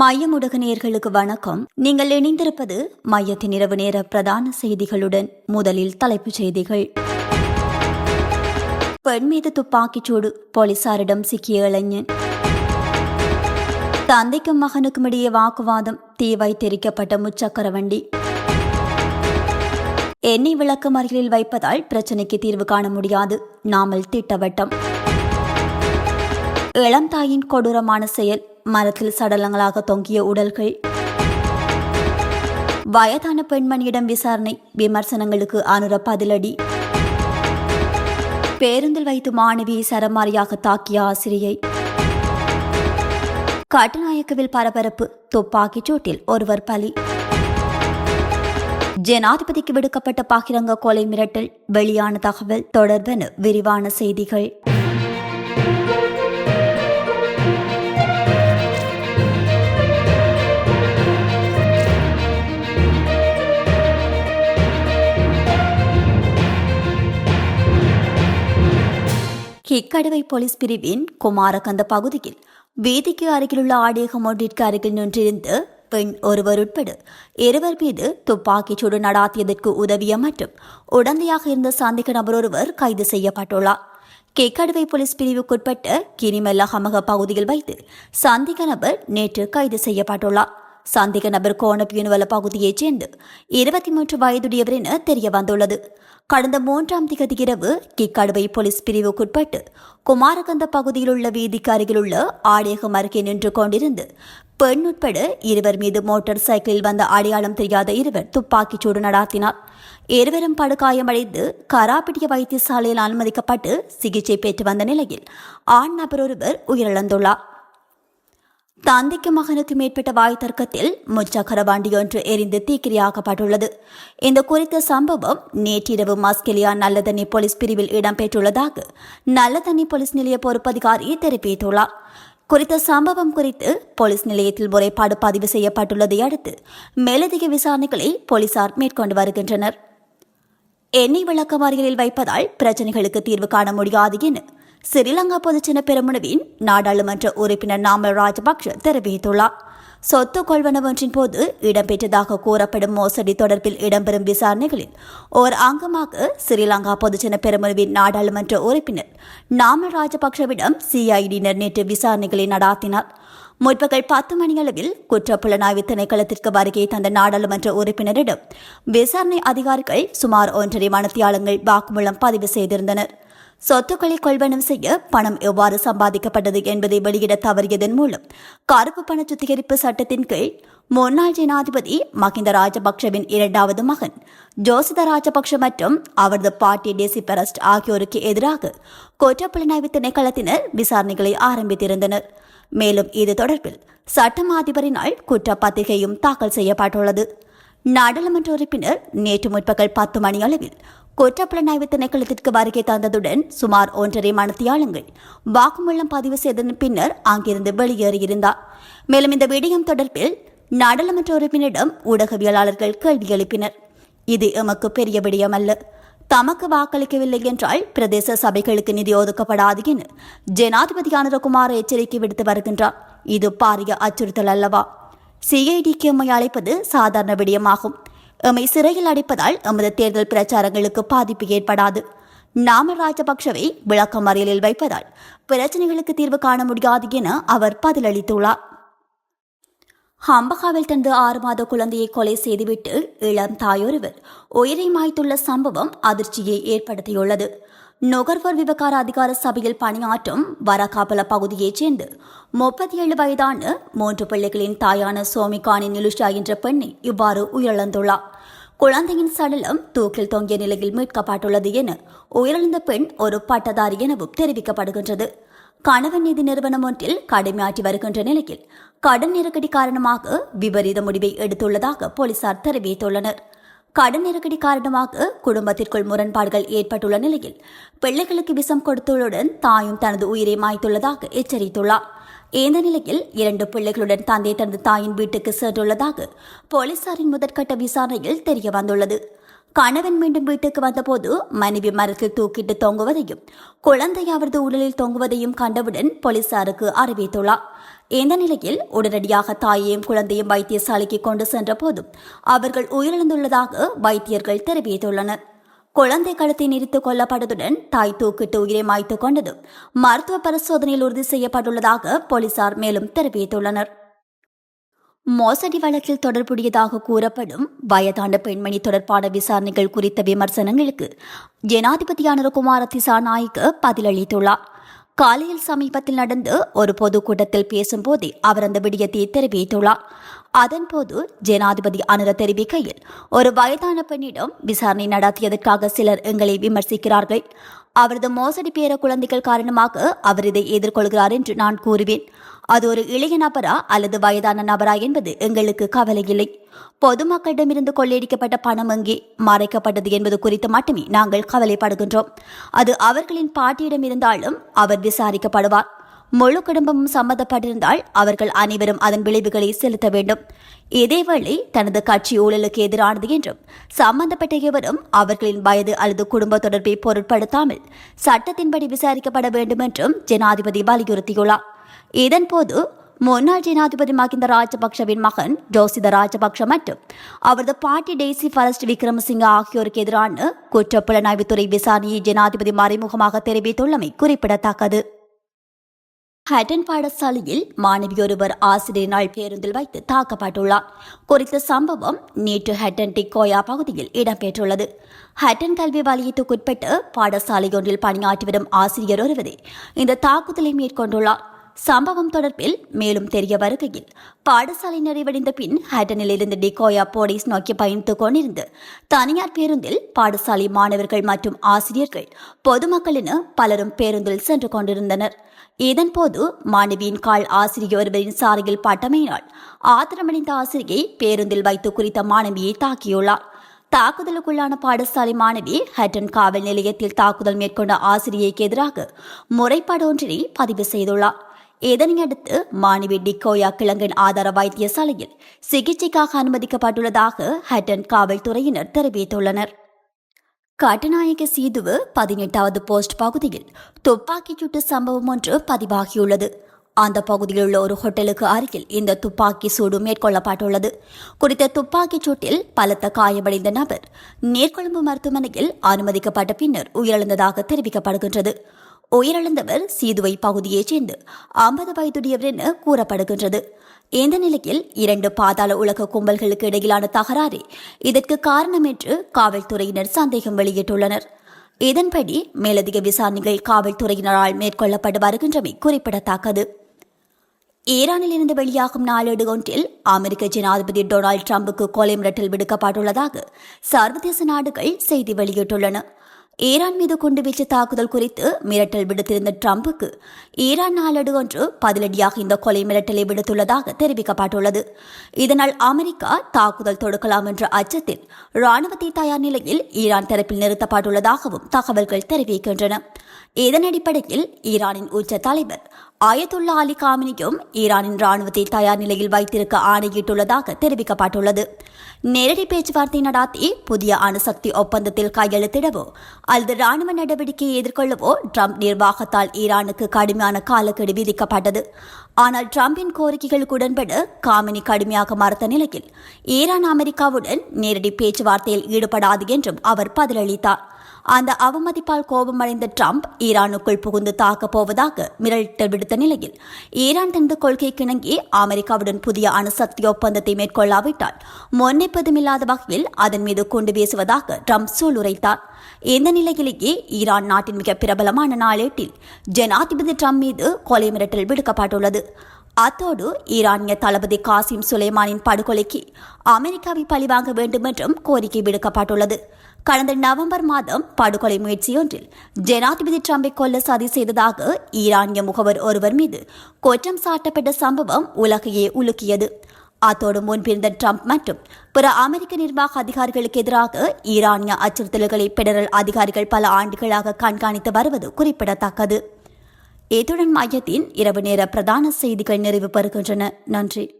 மையமுடக நேர்களுக்கு வணக்கம். நீங்கள் இணைந்திருப்பது மையத்தின் இரவு நேர பிரதான செய்திகளுடன் முதலில் தலைப்புச் செய்திகள். பெண் மீது துப்பாக்கிச்சூடு போலீசாரிடம் சிக்கிய இளைஞன். தந்தைக்கும் மகனுக்கும் இடையே வாக்குவாதம் தீ வைத்திருக்கப்பட்ட முச்சக்கர வண்டி எண்ணெய் விளக்கு அருகில் வைப்பதால் பிரச்சனைக்கு தீர்வு காண முடியாது. நாமல் திட்டவட்டம். இளம் தாயின் கொடூரமான செயல் மரத்தில் சடலங்களாக தொங்கிய உடல்கள். வயதான பெண்மணியிடம் விசாரணை விமர்சனங்களுக்கு அனுர பதிலடி. பேருந்தில் வைத்து மாணவியை சரமாரியாக தாக்கிய ஆசிரியை. கட்டுநாயக்கவில் பரபரப்பு துப்பாக்கிச் சூட்டில் ஒருவர் பலி. ஜனாதிபதிக்கு விடுக்கப்பட்ட பாகிரங்க கொலை மிரட்டல் வெளியான தகவல் தொடர்பென விரிவான செய்திகள். கிக்கடுவை போலீஸ் பிரிவின் குமாரகந்த பகுதியில் வீதிக்கு அருகிலுள்ள ஆடேகம் ஒன்றிற்கு அருகில் நின்றிருந்து பெண் ஒருவர் உட்பட இருவர் மீது துப்பாக்கிச் சூடு நடாத்தியதற்கு உதவிய மற்றும் உடந்தையாக இருந்த சந்தேக நபர் ஒருவர் கைது செய்யப்பட்டுள்ளார். கேக்கடுவை போலீஸ் பிரிவுக்குட்பட்ட கிரிமல்ல ஹமக பகுதியில் வைத்து சந்தேக நபர் நேற்று கைது செய்யப்பட்டுள்ளார். சந்தேக நபர் கோணப்பியுனுவல பகுதியைச் சேர்ந்து இருபத்தி மூன்று வயதுடையவர் என தெரிய வந்துள்ளது கடந்த மூன்றாம் திகதி இரவு கிக்கடுவை போலீஸ் பிரிவுக்குட்பட்டு குமாரகந்த பகுதியில் உள்ள வீதிக்கு அருகிலுள்ள ஆடேகம் அருகே நின்று கொண்டிருந்து பெண் உட்பட இருவர் மீது மோட்டார் சைக்கிளில் வந்த அடையாளம் தெரியாத இருவர் துப்பாக்கிச் சூடு நடாத்தினார். இருவரும் படுகாயமடைந்து கராப்பிட்டிய வைத்தியசாலையில் அனுமதிக்கப்பட்டு சிகிச்சை பெற்று வந்த நிலையில் ஆண் நபர் ஒருவர் உயிரிழந்துள்ளார். தந்தைக்கு மகனுக்கு மேற்பட்ட வாய் தர்க்கத்தில் முச்சக்கர வண்டி ஒன்று எரிந்து தீக்கிரையாக்கப்பட்டுள்ளது. இந்த குறித்த சம்பவம் நேற்றிரவு மஸ்கெலியா நல்லதண்ணி போலீஸ் பிரிவில் இடம்பெற்றுள்ளதாக நல்லதண்ணி போலீஸ் நிலைய பொறுப்பதிகாரி தெரிவித்துள்ளார். குறித்த சம்பவம் குறித்து போலீஸ் நிலையத்தில் முறைப்பாடு பதிவு செய்யப்பட்டுள்ளதை அடுத்து மேலதிக விசாரணைகளை போலீசார் மேற்கொண்டு வருகின்றனர். எண்ணெய் விளக்கம் வைப்பதால் பிரச்சனைகளுக்கு தீர்வு காண முடியாது என ஸ்ரீலங்கா பொதுச்சின பெருமுனவின் நாடாளுமன்ற உறுப்பினர் நாமல் ராஜபக்ஷ தெரிவித்துள்ளார். சொத்து கொள்வனவொன்றின் போது இடம்பெற்றதாக கூறப்படும் மோசடி தொடர்பில் இடம்பெறும் விசாரணைகளில் ஓர் அங்கமாக ஸ்ரீலங்கா பொதுஜன பெருமுனவின் நாடாளுமன்ற உறுப்பினர் நாமல் ராஜபக்ஷவிடம் சிஐடியினர் நேற்று விசாரணைகளை நடாத்தினார். முற்பகல் பத்து மணியளவில் குற்றப்புலனாய்வு திணைக்களத்திற்கு வருகை தந்த நாடாளுமன்ற உறுப்பினரிடம் விசாரணை அதிகாரிகள் சுமார் ஒன்றரை மணத்தியாளங்கள் வாக்குமூலம் பதிவு செய்திருந்தனர். சொத்துக்களை கொள்வனம் செய்ய பணம் எவ்வாறு சம்பாதிக்கப்பட்டது என்பதை வெளியிட தவறியதன் மூலம் கருப்பு பண சுத்திகரிப்பு சட்டத்தின் கீழ் முன்னாள் ஜனாதிபதி மஹிந்த ராஜபக்ஷவின் இரண்டாவது மகன் ஜோசித ராஜபக்ஷ மற்றும் அவரது பாட்டி டேசி பெரஸ்ட் ஆகியோருக்கு எதிராக குற்றப்புலனாய்வு திணைக்களத்தினர் விசாரணைகளை ஆரம்பித்திருந்தனர். மேலும் இது தொடர்பில் சட்டம் அதிபரினால் குற்றப்பத்திரிகையும் தாக்கல் செய்யப்பட்டுள்ளது. நாடாளுமன்ற உறுப்பினர் நேற்று முற்பகல் பத்து மணி அளவில் குற்றப்புலனாய்வு திணைக்களத்திற்கு வருகை தந்ததுடன் சுமார் ஒன்றரை மணத்தியாளங்கள் வாக்குமூலம் பதிவு செய்ததன் பின்னர் அங்கிருந்து வெளியேறியிருந்தார். மேலும் இந்த விடயம் தொடர்பில் நாடாளுமன்ற உறுப்பினரிடம் ஊடகவியலாளர்கள் கேள்வி எழுப்பினர். இது எமக்கு பெரிய விடயம் அல்ல தமக்கு வாக்களிக்கவில்லை என்றால் பிரதேச சபைகளுக்கு நிதி ஒதுக்கப்படாது என ஜனாதிபதி அனுரகுமார் எச்சரிக்கை விடுத்து வருகின்றார். இது பாரிய அச்சுறுத்தல் அல்லவா? சிஐடிக்கு எம்மை அழைப்பது சாதாரண விடயமாகும். எம்மை சிறையில் அடைப்பதால் எமது தேர்தல் பிரச்சாரங்களுக்கு பாதிப்பு ஏற்படாது. நாம ராஜபக்ஷவை விளக்கமறியலில் வைப்பதால் பிரச்சனைகளுக்கு தீர்வு காண முடியாது என அவர் பதிலளித்துள்ளார். ஹம்பகாவில் தனது ஆறு மாத குழந்தையை கொலை செய்துவிட்டு இளம் தாயொருவர் உயிரை மாய்த்துள்ள சம்பவம் அதிர்ச்சியை ஏற்படுத்தியுள்ளது. நுகர்வோர் விவகார அதிகார சபையில் பணியாற்றும் வரகாபல பகுதியைச் சேர்ந்து முப்பத்தி ஏழு வயதான மூன்று பிள்ளைகளின் தாயான சோமிகானி நிலுஷா என்ற பெண்ணை இவ்வாறு உயிரிழந்துள்ளார். குழந்தையின் சடலம் தூக்கில் தொங்கிய நிலையில் மீட்கப்பட்டுள்ளது என உயிரிழந்த பெண் ஒரு பட்டதாரி எனவும் தெரிவிக்கப்படுகின்றது. கணவன் நிதி நிறுவனம் ஒன்றில் கடுமையாற்றி வருகின்ற நிலையில் கடன் நெருக்கடி காரணமாக விபரீத முடிவை எடுத்துள்ளதாக போலீசார் தெரிவித்துள்ளனர். கடன் நெருக்கடி காரணமாக குடும்பத்திற்குள் முரண்பாடுகள் ஏற்பட்டுள்ள நிலையில் பிள்ளைகளுக்கு விஷம் கொடுத்துள்ளதுடன் தாயும் தனது உயிரை மாய்த்துள்ளதாக எச்சரித்துள்ளார். இந்த நிலையில் இரண்டு பிள்ளைகளுடன் தந்தை தனது தாயின் வீட்டுக்கு சென்றுள்ளதாக போலீசாரின் முதற்கட்ட விசாரணையில் தெரிய வந்துள்ளது கணவன் மீண்டும் வீட்டுக்கு வந்தபோது மனைவி மரத்தில் தூக்கிட்டு தொங்குவதையும் குழந்தை அவரது உடலில் தொங்குவதையும் கண்டவுடன் போலீசாருக்கு அறிவித்துள்ளார். இந்த நிலையில் உடனடியாக தாயையும் குழந்தையும் வைத்தியசாலைக்கு கொண்டு சென்ற போதும் அவர்கள் உயிரிழந்துள்ளதாக வைத்தியர்கள் தெரிவித்துள்ளனர். குழந்தை கழுத்தை நிறுத்திக் கொல்லப்பட்டதுடன் தாய் தூக்கிட்டு உயிரை மாய்த்துக் கொண்டது மருத்துவ பரிசோதனையில் உறுதி செய்யப்பட்டுள்ளதாக போலீசார் மேலும் தெரிவித்துள்ளனர். மோசடி வழக்கில் தொடர்புடையதாக கூறப்படும் வயதான பெண்மணி தொடர்பான விசாரணைகள் குறித்த விமர்சனங்களுக்கு ஜனாதிபதியான குமார திசாநாயக்கு பதிலளித்துள்ளார். காலையில் சமீபத்தில் நடந்த ஒரு பொதுக்கூட்டத்தில் பேசும்போதே அவர் அந்த விடயத்தை தெரிவித்துள்ளார். அதன்போது ஜனாதிபதி அனுர தெரிவிக்கையில் ஒரு வயதான பெண்ணிடம் விசாரணை நடத்தியதற்காக சிலர் எங்களை விமர்சிக்கிறார்கள். அவரது மோசடி பேர குழந்தைகள் காரணமாக அவர் இதை எதிர்கொள்கிறார் என்று நான் கூறுவேன். அது ஒரு இளைய நபரா அல்லது வயதான நபரா என்பது எங்களுக்கு கவலை இல்லை. பொதுமக்களிடமிருந்து கொள்ளையடிக்கப்பட்ட பணம் எங்கே? மறைக்கப்பட்டது என்பது குறித்து மட்டுமே நாங்கள் கவலைப்படுகின்றோம். அது அவர்களின் பாட்டியிடம் இருந்தாலும் அவர் விசாரிக்கப்படுவார். முழு குடும்பமும் சம்மந்தப்பட்டிருந்தால் அவர்கள் அனைவரும் அதன் விளைவுகளை செலுத்த வேண்டும். இதேவேளை தனது கட்சி ஊழலுக்கு எதிரானது என்றும் சம்பந்தப்பட்ட எவரும் அவர்களின் வயது அல்லது குடும்ப தொடர்பை பொருட்படுத்தாமல் சட்டத்தின்படி விசாரிக்கப்பட வேண்டும் என்றும் ஜனாதிபதி வலியுறுத்தியுள்ளார். இதன்போது முன்னாள் ஜனாதிபதி மகிந்த ராஜபக்சவின் மகன் ஜோசித ராஜபக்ஷ மற்றும் அவரது பாட்டி டெய்சி ஃபரஸ்ட் விக்ரமசிங்க ஆகியோருக்கு எதிரான குற்றப்புலனாய்வுத்துறை விசாரணையை ஜனாதிபதி மறைமுகமாக தெரிவித்துள்ளமை குறிப்பிடத்தக்கது. ஹட்டன் பாடசாலையில் மாணவி ஒருவர் ஆசிரியரினால் பேருந்தில் வைத்து தாக்கப்பட்டுள்ளார். குறித்த சம்பவம் நேற்று ஹட்டன் டிக்கோயா பகுதியில் இடம்பெற்றுள்ளது. ஹட்டன் கல்வி வலயத்துக்குட்பட்டு பாடசாலை ஒன்றில் பணியாற்றி வரும் ஆசிரியர் ஒருவரே இந்த தாக்குதலை மேற்கொண்டுள்ளார். சம்பவம் தொடர்பில் மேலும் தெரிய வருகையில் பாடசாலை நிறைவடைந்த பின் ஹேட்டனில் இருந்து டிகோயா போலீஸ் நோக்கி பயணித்துக் கொண்டிருந்து தனியார் பேருந்தில் பாடசாலை மாணவர்கள் மற்றும் ஆசிரியர்கள் பொதுமக்கள் என பலரும் பேருந்தில் சென்று கொண்டிருந்தனர். இதன்போது மாணவியின் கால் ஆசிரியர் ஒருவரின் சாலையில் பட்டமையினால் ஆத்திரமடைந்த ஆசிரியை பேருந்தில் வைத்து குறித்த மாணவியை தாக்கியுள்ளார். தாக்குதலுக்குள்ளான பாடசாலை மாணவி ஹட்டன் காவல் நிலையத்தில் தாக்குதல் மேற்கொண்ட ஆசிரியைக்கு எதிராக முறைப்பாடு ஒன்றினை பதிவு செய்துள்ளார். இதனையடுத்து மாணவி டிக்கோயா கிழங்கன் ஆதார வைத்தியசாலையில் சிகிச்சைக்காக அனுமதிக்கப்பட்டுள்ளதாக ஹட்டன் காவல்துறையினர் தெரிவித்துள்ளனர். கட்டுநாயக சீதுவு பதினெட்டாவது போஸ்ட் பகுதியில் துப்பாக்கிச் சூட்டு சம்பவம் ஒன்று பதிவாகியுள்ளது. அந்த பகுதியில் உள்ள ஒரு ஹோட்டலுக்கு அருகில் இந்த துப்பாக்கி சூடு மேற்கொள்ளப்பட்டுள்ளது. குறித்த துப்பாக்கிச் சூட்டில் பலத்த காயமடைந்த நபர் நீர்கொழும்பு மருத்துவமனையில் அனுமதிக்கப்பட்ட பின்னர் உயிரிழந்ததாக தெரிவிக்கப்படுகின்றது. உயிரிழந்தவர் சீதுவை பகுதியைச் சேர்ந்து ஐம்பது வயதுடையவர் என கூறப்படுகின்றது. இந்த நிலையில் இரண்டு பாதாள உலக கும்பல்களுக்கு இடையிலான தகராறு இதற்கு காரணம் என்று காவல்துறையினர் சந்தேகம் வெளியிட்டுள்ளனர். இதன்படி மேலதிக விசாரணைகள் காவல்துறையினரால் மேற்கொள்ளப்பட்டு வருகின்றமை குறிப்பிடத்தக்கது. ஈரானில் இருந்து வெளியாகும் நாளேடு ஒன்றில் அமெரிக்க ஜனாதிபதி டொனால்டு டிரம்புக்கு கொலை மிரட்டல் விடுக்கப்பட்டுள்ளதாக சர்வதேச நாடுகள் செய்தி வெளியிட்டுள்ளன. ஈரான் மீது குண்டுவீச்சு தாக்குதல் குறித்து மிரட்டல் விடுத்திருந்த ட்ரம்புக்கு ஈரான் நாளடு ஒன்று பதிலடியாக இந்த கொலை மிரட்டலை விடுத்துள்ளதாக தெரிவிக்கப்பட்டுள்ளது. இதனால் அமெரிக்கா தாக்குதல் தொடுக்கலாம் என்ற அச்சத்தில் ராணுவத்தை தயார் நிலையில் ஈரான் தரப்பில் நிறுத்தப்பட்டுள்ளதாகவும் தகவல்கள் தெரிவிக்கின்றன. இதன் அடிப்படையில் ஈரானின் உச்ச தலைவர் அயதுல்லா அலி காமினியும் ஈரானின் ராணுவத்தை தயார் நிலையில் வைத்திருக்க ஆணையிட்டுள்ளதாக தெரிவிக்கப்பட்டுள்ளது. நேரடி பேச்சுவார்த்தை நடாத்தி புதிய அணுசக்தி ஒப்பந்தத்தில் கையெழுத்திடவோ அல்லது ராணுவ நடவடிக்கையை எதிர்கொள்ளவோ ட்ரம்ப் நிர்வாகத்தால் ஈரானுக்கு கடுமையான காலக்கெடு விதிக்கப்பட்டது. ஆனால் டிரம்பின் கோரிக்கைகளுக்கு உடன்பட காமினி கடுமையாக மறுத்த நிலையில் ஈரான் அமெரிக்காவுடன் நேரடி பேச்சுவார்த்தையில் ஈடுபடாது என்றும் அவர் பதிலளித்தார். அந்த அவமதிப்பால் கோபமடைந்த ட்ரம்ப் ஈரானுக்குள் புகுந்து தாக்கப் போவதாக மிரட்டல் விடுத்த நிலையில் ஈரான் தனது கொள்கைக்கு இணங்கி அமெரிக்காவுடன் புதிய அணுசக்தி ஒப்பந்தத்தை மேற்கொள்ளாவிட்டால் முன்னெப்பதுமில்லாத வகையில் அதன் மீது கொண்டு வீசுவதாக ட்ரம்ப் சூளுரைத்தார். இந்த நிலையிலேயே ஈரான் நாட்டின் மிக பிரபலமான நாளேட்டில் ஜனாதிபதி ட்ரம்ப் மீது கொலை மிரட்டல் விடுக்கப்பட்டுள்ளது. அத்தோடு ஈரானிய தளபதி காசிம் சுலைமானின் படுகொலைக்கு அமெரிக்காவை பழிவாங்க வேண்டும் என்றும் கோரிக்கை விடுக்கப்பட்டுள்ளது. கடந்த நவம்பர் மாதம் படுகொலை முயற்சியொன்றில் ஜனாதிபதி டிரம்பை கொல்ல சதி செய்ததாக ஈரானிய முகவர் ஒருவர் மீது குற்றம் சாட்டப்பட்ட சம்பவம் உலகையே உலுக்கியது. அத்தோடு முன்பிருந்த ட்ரம்ப் மற்றும் பிற அமெரிக்க நிர்வாக அதிகாரிகளுக்கு எதிராக ஈரானிய அச்சுறுத்தல்களை பெடரல் அதிகாரிகள் பல ஆண்டுகளாக கண்காணித்து வருவது குறிப்பிடத்தக்கது. இத்துடன் மையத்தின் இரவு நேர பிரதான செய்திகள் நிறைவு பெறுகின்றன. நன்றி.